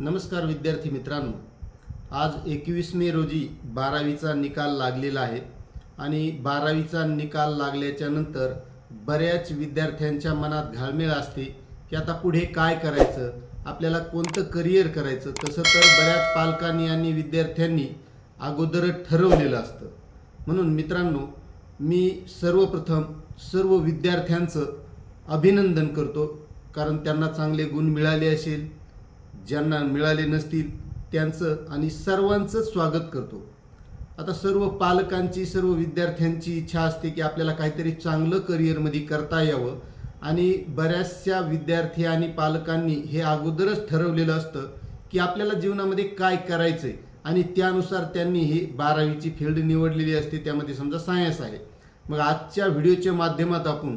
नमस्कार विद्यार्थी मित्रांनो. आज एकवीस मे रोजी बारावीचा निकाल लागलेला आहे आणि बारावीचा निकाल लागल्याच्या नंतर बऱ्याच विद्यार्थ्यांच्या मनात घालमेळ असते की आता पुढे काय करायचं आपल्याला कोणतं करिअर करायचं तसं तर बऱ्याच पालकांनी आणि विद्यार्थ्यांनी अगोदरच ठरवलेलं असतं. म्हणून मित्रांनो मी सर्वप्रथम सर्व विद्यार्थ्यांचं अभिनंदन करतो कारण त्यांना चांगले गुण मिळाले असेल ज्यांना मिळाले नसतील त्यांचं आणि सर्वांचं स्वागत करतो. आता सर्व पालकांची सर्व विद्यार्थ्यांची इच्छा असते की आपल्याला काहीतरी चांगलं करिअरमध्ये करता यावं. आणि बऱ्याचशा विद्यार्थी आणि पालकांनी हे अगोदरच ठरवलेलं असतं की आपल्याला जीवनामध्ये काय करायचं आहे आणि त्यानुसार त्यांनी ही बारावीची फील्ड निवडलेली असते. त्यामध्ये समजा सायन्स आहे. मग आजच्या व्हिडिओच्या माध्यमात आपण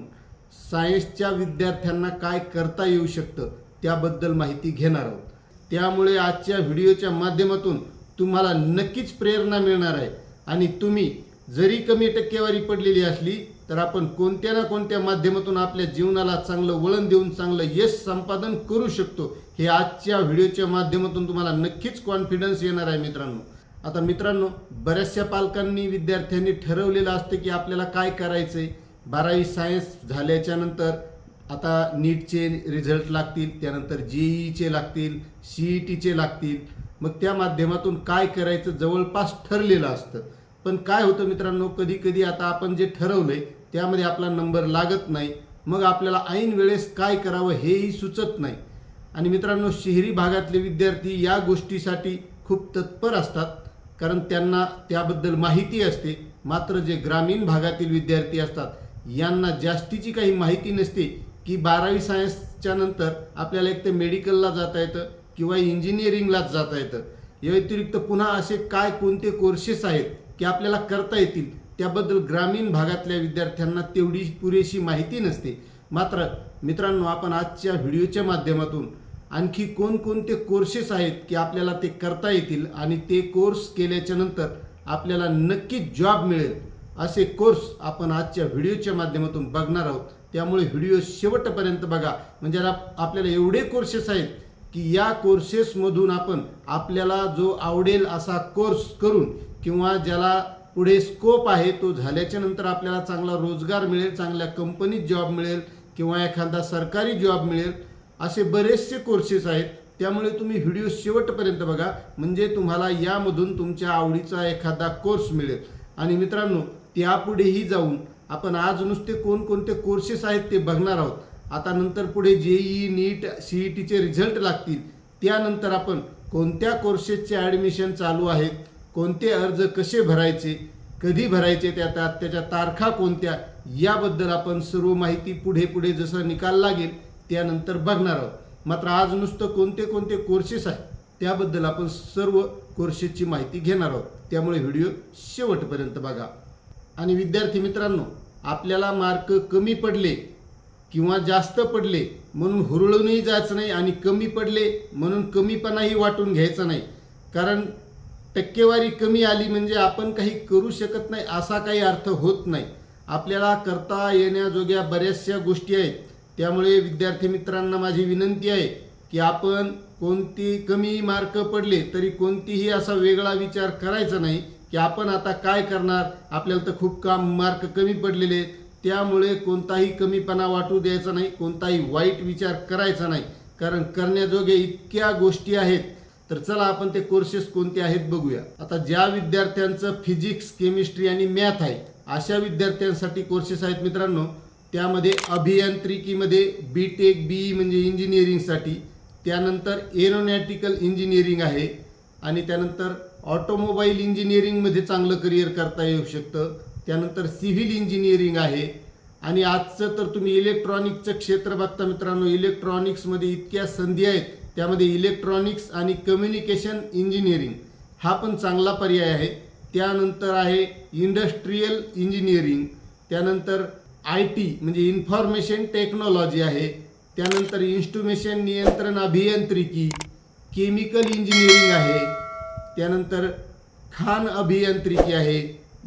सायन्सच्या विद्यार्थ्यांना काय करता येऊ शकतं त्याबद्दल माहिती घेणार आहोत. त्यामुळे आजच्या व्हिडिओच्या माध्यमातून तुम्हाला नक्कीच प्रेरणा मिळणार आहे. आणि तुम्ही जरी कमी टक्केवारी पडलेली असली तर आपण कोणत्या ना कोणत्या माध्यमातून आपल्या जीवनाला चांगलं वळण देऊन चांगलं यश संपादन करू शकतो हे आजच्या व्हिडिओच्या माध्यमातून तुम्हाला नक्कीच कॉन्फिडन्स येणार आहे मित्रांनो. आता मित्रांनो बऱ्याचशा पालकांनी विद्यार्थ्यांनी ठरवलेलं असतं की आपल्याला काय करायचं आहे बारावी सायन्स झाल्याच्यानंतर आता नीटचे रिझल्ट लागतील त्यानंतर जेईचे लागतील सी ई टीचे लागतील. मग त्या माध्यमातून काय करायचं जवळपास ठरलेलं असतं. पण काय होतं मित्रांनो कधी कधी आता आपण जे ठरवलं आहे त्यामध्ये आपला नंबर लागत नाही. मग आपल्याला ऐन वेळेस काय करावं हेही सुचत नाही. आणि मित्रांनो शहरी भागातले विद्यार्थी या गोष्टीसाठी खूप तत्पर असतात. कारण त्यांना त्याबद्दल माहिती असते. मात्र जे ग्रामीण भागातील विद्यार्थी असतात यांना जास्तीची काही माहिती नसते. की बारावी सायन्सच्या नंतर आपल्याला एक तर मेडिकलला जाता येतं किंवा इंजिनिअरिंगलाच जाता येतं. या व्यतिरिक्त पुन्हा असे काय कोणते कोर्सेस आहेत की आपल्याला करता येतील त्याबद्दल ग्रामीण भागातल्या विद्यार्थ्यांना तेवढी पुरेशी माहिती नसते. मात्र मित्रांनो आपण आजच्या व्हिडिओच्या माध्यमातून आणखी कोणकोणते कोर्सेस आहेत की आपल्याला ते करता येतील आणि ते कोर्स केल्याच्यानंतर आपल्याला नक्कीच जॉब मिळेल? असे कोर्स आपण आजच्या व्हिडिओच्या माध्यमातून बघणार आहोत. त्यामुळे व्हिडिओ शेवटपर्यंत बघा. म्हणजे आपल्याला एवढे कोर्सेस आहेत की या कोर्सेसमधून आपण आपल्याला जो आवडेल असा कोर्स करून किंवा ज्याला पुढे स्कोप आहे तो झाल्याच्यानंतर आपल्याला चांगला रोजगार मिळेल चांगल्या कंपनीत जॉब मिळेल किंवा एखादा सरकारी जॉब मिळेल असे बरेचसे कोर्सेस आहेत. त्यामुळे तुम्ही व्हिडिओ शेवटपर्यंत बघा. म्हणजे तुम्हाला यामधून तुमच्या आवडीचा एखादा कोर्स मिळेल. आणि मित्रांनो त्यापुढेही जाऊन आपण आज नुसते कोणकोणते कोर्सेस आहेत ते बघणार आहोत. आता नंतर पुढे J E NEET C E टीचे रिझल्ट लागतील. त्यानंतर आपण कोणत्या कोर्सेसचे ॲडमिशन चालू आहेत कोणते अर्ज कसे भरायचे कधी भरायचे त्या त्या त्याच्या तारखा कोणत्या याबद्दल आपण सर्व माहिती पुढे पुढे जसं निकाल लागेल त्यानंतर बघणार आहोत. मात्र आज नुसतं कोणते कोणते कोर्सेस आहेत त्याबद्दल आपण सर्व कोर्सेसची माहिती घेणार आहोत. त्यामुळे व्हिडिओ शेवटपर्यंत बघा. आणि विद्यार्थी मित्रांनो आपल्याला मार्क कमी पडले किंवा जास्त पडले म्हणून हुरळूनही जायचं नाही आणि कमी पडले म्हणून कमीपणाही वाटून घ्यायचा नाही. कारण टक्केवारी कमी आली म्हणजे आपण काही करू शकत नाही असा काही अर्थ होत नाही. आपल्याला करता येण्याजोग्या बऱ्याचशा गोष्टी आहेत. त्यामुळे विद्यार्थी मित्रांना माझी विनंती आहे की आपण कोणती कमी मार्क पडले तरी कोणतीही असा वेगळा विचार करायचा नाही. की आपण आता काय करणार? आपल्याला तर खूप काम मार्क कमी पडलेले त्यामुळे कोणताही कमीपणा वाटू द्यायचा नाही कोणताही वाईट विचार करायचा नाही. कारण करण्याजोगे इतक्या गोष्टी आहेत. तर चला आपण ते कोर्सेस कोणते आहेत बघूया. आता ज्या विद्यार्थ्यांचं फिजिक्स केमिस्ट्री आणि मॅथ आहे अशा विद्यार्थ्यांसाठी कोर्सेस आहेत मित्रांनो. त्यामध्ये अभियांत्रिकीमध्ये बी टेक बी ई म्हणजे इंजिनिअरिंगसाठी त्यानंतर एरोनॅटिकल इंजिनिअरिंग आहे. आणि त्यानंतर ऑटोमोबाईल इंजिनिअरिंगमध्ये चांगलं करिअर करता येऊ शकतं. त्यानंतर सिव्हिल इंजिनिअरिंग आहे. आणि आजचं तर तुम्ही इलेक्ट्रॉनिक्सचं क्षेत्र बघता मित्रांनो इलेक्ट्रॉनिक्समध्ये इतक्या संधी आहेत. त्यामध्ये इलेक्ट्रॉनिक्स आणि कम्युनिकेशन इंजिनिअरिंग हा पण चांगला पर्याय आहे. त्यानंतर आहे इंडस्ट्रीयल इंजिनिअरिंग त्यानंतर आय टी म्हणजे इन्फॉर्मेशन टेक्नॉलॉजी आहे. त्यानंतर इन्स्ट्रुमेशन नियंत्रण अभियांत्रिकी केमिकल इंजिनिअरिंग आहे. त्यानंतर खान अभियांत्रिकी आहे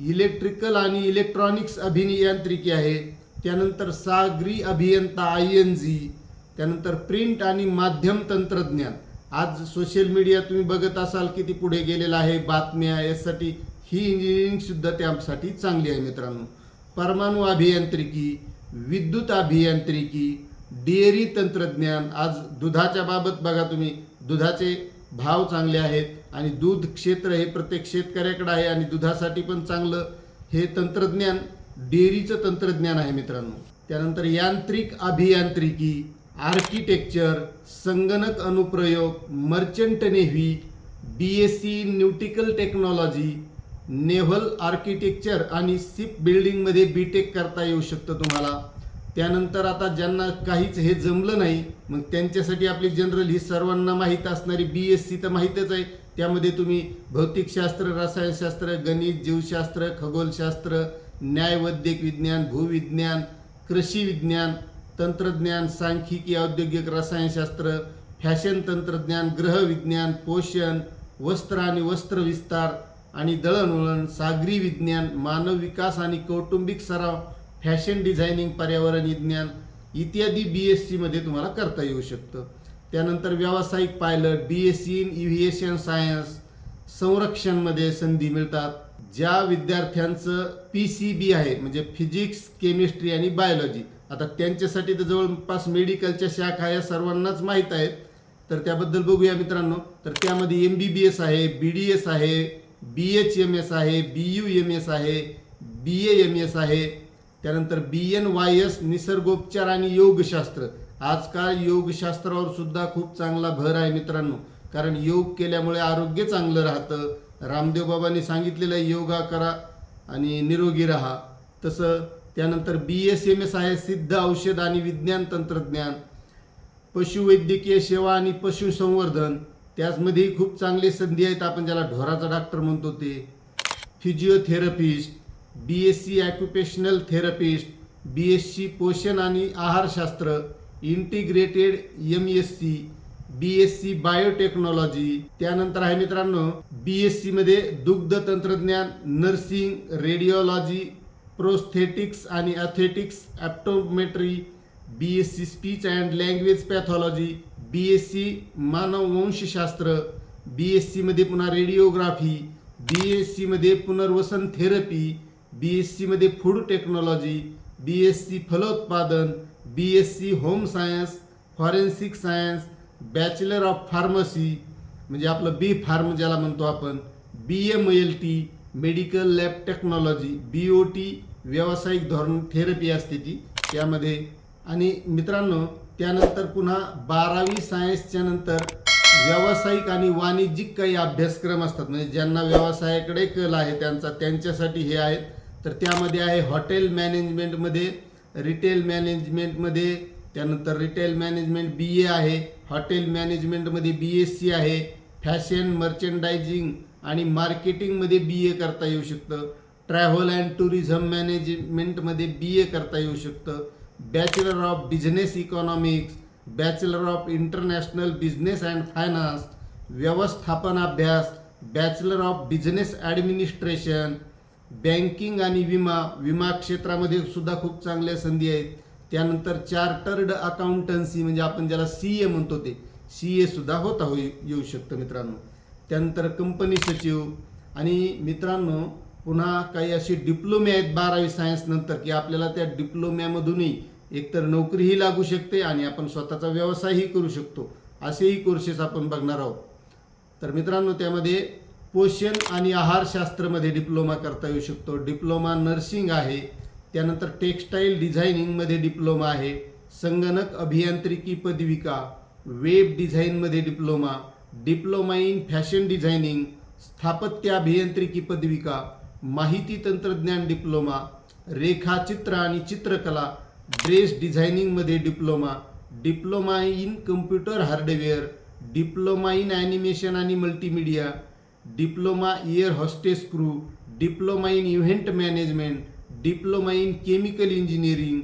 इलेक्ट्रिकल आणि इलेक्ट्रॉनिक्स अभियांत्रिकी आहे त्यानंतर सागरी अभियंता आय एन जी त्यानंतर प्रिंट आणि माध्यम तंत्रज्ञान. आज सोशल मीडिया तुम्ही बघत असाल किती पुढे गेलेला आहे बातम्या यासाठी ही इंजिनिअरिंगसुद्धा त्यासाठी चांगली आहे मित्रांनो. परमाणू अभियांत्रिकी विद्युत अभियांत्रिकी डेअरी तंत्रज्ञान आज दुधाच्या बाबत बघा तुम्ही. दुधाचे भाव चांगले आहेत आणि दूध क्षेत्र हे प्रत्येक शेतकऱ्याकडे आहे आणि दुधासाठी पण चांगलं हे तंत्रज्ञान डेअरीचं तंत्रज्ञान आहे मित्रांनो. त्यानंतर यांत्रिक अभियांत्रिकी आर्किटेक्चर संगणक अनुप्रयोग merchant navy B S C nautical technology naval architecture आणि सिप बिल्डिंगमध्ये बी टेक करता येऊ शकतं तुम्हाला. त्यानंतर आता ज्यांना काहीच हे जमलं नाही मग त्यांच्यासाठी आपली जनरल ही सर्वांना माहीत असणारी बी एस सी तर माहीतच आहे. त्यामध्ये तुम्ही भौतिकशास्त्र रसायनशास्त्र गणित जीवशास्त्र खगोलशास्त्र न्यायवैद्यक विज्ञान भूविज्ञान कृषी विज्ञान तंत्रज्ञान सांख्यिकी औद्योगिक रसायनशास्त्र फॅशन तंत्रज्ञान ग्रहविज्ञान पोषण वस्त्र आणि वस्त्र विस्तार आणि दळणवळण सागरी विज्ञान मानव विकास आणि कौटुंबिक सराव फॅशन डिझायनिंग पर्यावरण विज्ञान इत्यादी बी एस सीमध्ये तुम्हाला करता येऊ शकतं. त्यानंतर व्यावसायिक pilot B S C in aviation science संरक्षणमध्ये संधी मिळतात. ज्या विद्यार्थ्यांचं पी सी बी आहे म्हणजे फिजिक्स केमिस्ट्री आणि बायोलॉजी आता त्यांच्यासाठी तर जवळपास मेडिकलच्या शाखा या सर्वांनाच माहीत आहेत. तर त्याबद्दल बघूया मित्रांनो. तर त्यामध्ये एम बी बी एस आहे बी डी एस आहे बी एच एम एस आहे बी यू एम एस आहे बी ए एम एस आहे त्यानंतर बी एन वाय एस निसर्गोपचार आणि योगशास्त्र. आजकाल योगशास्त्रावर सुद्धा खूप चांगला भर आहे मित्रांनो. कारण योग केल्यामुळे आरोग्य चांगलं राहतं. रामदेव बाबांनी सांगितलेलं आहे योगा करा आणि निरोगी राहा. तसं त्यानंतर बी एस एम एस आहे सिद्ध औषध आणि विज्ञान तंत्रज्ञान. पशुवैद्यकीय सेवा आणि पशुसंवर्धन. त्याचमध्येही खूप चांगली संधी आहेत. आपण ज्याला ढोराचा डॉक्टर म्हणतो ते. Physiotherapist. B S C occupational therapist B S C पोषण आणि आहारशास्त्र integrated M S C B S C biotechnology त्यानंतर आहे मित्रांनो बी एस सीमध्ये दुग्ध तंत्रज्ञान नर्सिंग रेडिओलॉजी प्रोस्थेटिक्स आणि orthotics optometry B S C speech and language pathology B S C मानववंशशास्त्र B S सीमध्ये पुन्हा रेडिओग्राफी बी एस सीमध्ये पुनर्वसन थेरपी बी एस सीमध्ये food technology B S C फलोत्पादन B S C home science forensic science bachelor of pharmacy म्हणजे आपलं B pharm ज्याला म्हणतो आपण B M L T medical lab technology B O T व्यावसायिक धोरण थेरपी असते ती त्यामध्ये. आणि मित्रांनो त्यानंतर पुन्हा बारावी सायन्सच्या नंतर व्यावसायिक आणि वाणिज्यिक काही अभ्यासक्रम असतात. म्हणजे ज्यांना व्यवसायाकडे कल आहे त्यांचा त्यांच्यासाठी हे आहेत. तर त्यामध्ये आहे हॉटेल मॅनेजमेंटमध्ये रिटेल मॅनेजमेंटमध्ये त्यानंतर रिटेल मॅनेजमेंट बी ए आहे हॉटेल मॅनेजमेंटमध्ये बी एस सी आहे फॅशन मर्चेंडायझिंग आणि मार्केटिंगमध्ये बी ए करता येऊ शकतं. ट्रॅव्हल अँड टुरिझम मॅनेजमेंटमध्ये बी ए करता येऊ शकतं. Bachelor of business economics bachelor of international business and finance व्यवस्थापन अभ्यास bachelor of business administration banking आणि विमा विमा क्षेत्रामध्ये सुद्धा खूप चांगल्या संधी आहेत. त्यानंतर चार्टर्ड अकाउंटन्सी म्हणजे आपण ज्याला सी ए म्हणतो ते सी ए सुद्धा होता होई येऊ शकतं मित्रांनो. त्यानंतर कंपनी सचिव आणि मित्रांनो पुन्हा काही असे डिप्लोमे आहेत बारावी सायन्स नंतर की आपल्याला त्या डिप्लोम्यामधूनही एकतर नोकरीही लागू शकते आणि आपण स्वतःचा व्यवसायही करू शकतो. असेही कोर्सेस आपण बघणार आहोत. तर मित्रांनो त्यामध्ये पोषण आणि आहारशास्त्रमध्ये डिप्लोमा करता येऊ शकतो. डिप्लोमा नर्सिंग आहे. त्यानंतर टेक्स्टाईल डिझायनिंगमध्ये डिप्लोमा आहे. संगणक अभियांत्रिकी पदविका वेब डिझाईनमध्ये diploma diploma in fashion designing स्थापत्य अभियांत्रिकी पदविका माहिती तंत्रज्ञान डिप्लोमा रेखाचित्र आणि चित्रकला dress डिझायनिंगमध्ये diploma diploma in computer hardware diploma in animation आणि multimedia diploma air hostess crew diploma in event management diploma in chemical engineering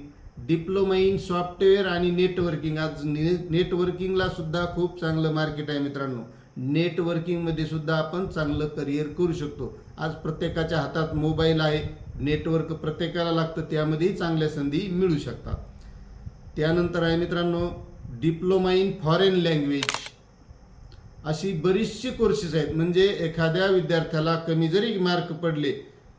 diploma in software आणि नेटवर्किंग. आज ने नेटवर्किंगला सुद्धा खूप चांगलं मार्केट आहे मित्रांनो. नेटवर्किंगमध्ये सुद्धा आपण चांगलं करिअर करू शकतो. आज प्रत्येकाच्या हातात मोबाईल आहे नेटवर्क प्रत्येकाला लागतं त्यामध्येही चांगल्या संधी मिळू शकतात. त्यानंतर आहे मित्रांनो डिप्लोमा इन फॉरेन लँग्वेज. अशी बरीचशी कोर्सेस आहेत. म्हणजे एखाद्या विद्यार्थ्याला कमी जरी मार्क पडले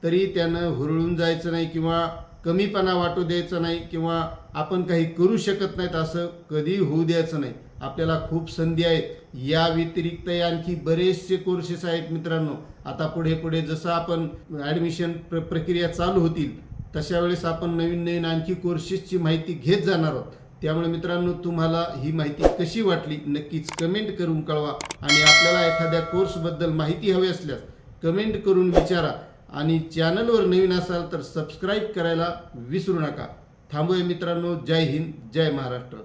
तरी त्यानं हुरळून जायचं नाही किंवा कमीपणा वाटू द्यायचं नाही किंवा आपण काही करू शकत नाहीत असं कधी होऊ द्यायचं नाही. आपल्याला खूप संधी आहेत. या व्यतिरिक्त आणखी बरेचसे कोर्सेस आहेत मित्रांनो. आता पुढे पुढे जसं आपण ॲडमिशन प्र प्रक्रिया चालू होतील तशा वेळेस आपण नवीन नवीन आणखी कोर्सेसची माहिती घेत जाणार आहोत. त्यामुळे मित्रांनो तुम्हाला ही माहिती कशी वाटली नक्कीच कमेंट करून कळवा. आणि आपल्याला एखाद्या कोर्सबद्दल माहिती हवी असल्यास कमेंट करून विचारा. आणि चॅनलवर नवीन असाल तर सबस्क्राईब करायला विसरू नका. थांबूया मित्रांनो जय हिंद जय महाराष्ट्र.